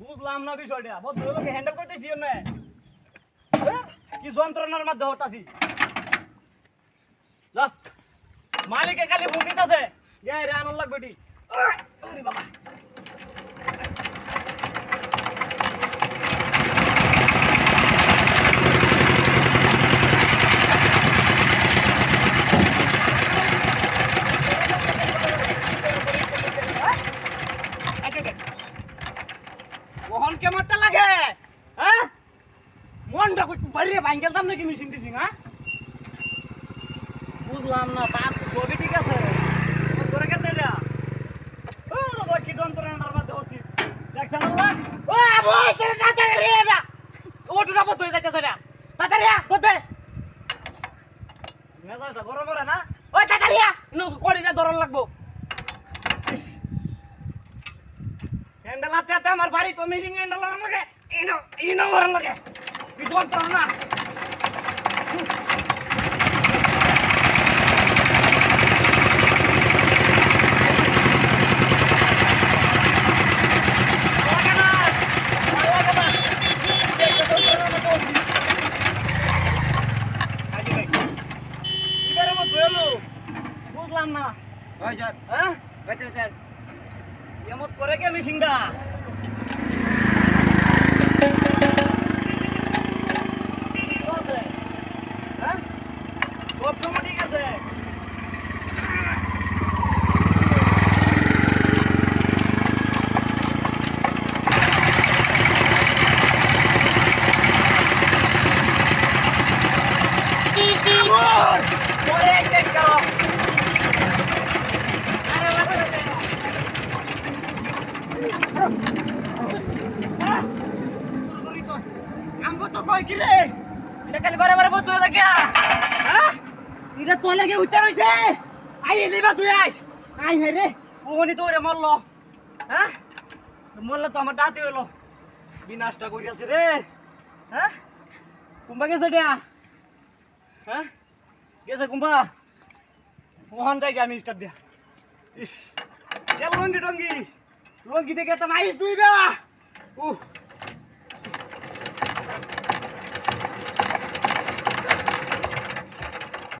বুঝলাম না বিষয়টা। ভদ্রলোকে হ্যান্ডেল করতেছি না কি যন্ত্রণার মধ্যে হতাছি। মালিকে খালি ফোন দিতেছে। রে, আনন্দ লাগবে বাবা। হ্যাঁ? মনটা কই বাড়িয়ে ভাঙ্গেল দাম নাকি মেশিন টিসিং হ্যাঁ? বুঝলাম না, তার ছবি ঠিক আছে। করে গেছে কি যন্ত্রণার মধ্যে হচ্ছি দেখছেন আল্লাহ? ও, আবু, তোর তাড়াতাড়ি নিয়ে যা ওটা বন্ধ হয়ে যাচ্ছে এটা। তাড়াতাড়ি আ মেজাজটা গরম করে না। নো ধরন লাগবো। হ্যান্ডেল হাতে হাতে আমার বাড়ি তো মেশিন হ্যান্ডেল আমাকে। ভাই, এবারে মতো এলো। বুঝলাম না ওই স্যার হ্যাঁ স্যার এমত করে কে মিশিংটা হ্যাঁ সব সময় ঠিক আছে Amor! Por este cabrón! আরে লাগবে না আমগো তো কই কি রে? এটা খালি বারে বারে থাকে হ্যাঁ এটা তো লাগে উঠতে রইছে আই দিবা তুই আইস আই হে রে ওনি তো রে মরল হ্যাঁ মরলে তো আমার দাঁতে হলো। বিনাশটা করে গেছে রে হ্যাঁ কুম্বা গেছে এটা হ্যাঁ গেছে কুম্বা ওখান থেকে আমি স্টার্ট দিয়া। ইস লঙ্গি টঙ্গি লঙ্গি দেখে একটা মাইস দুই বা উহ।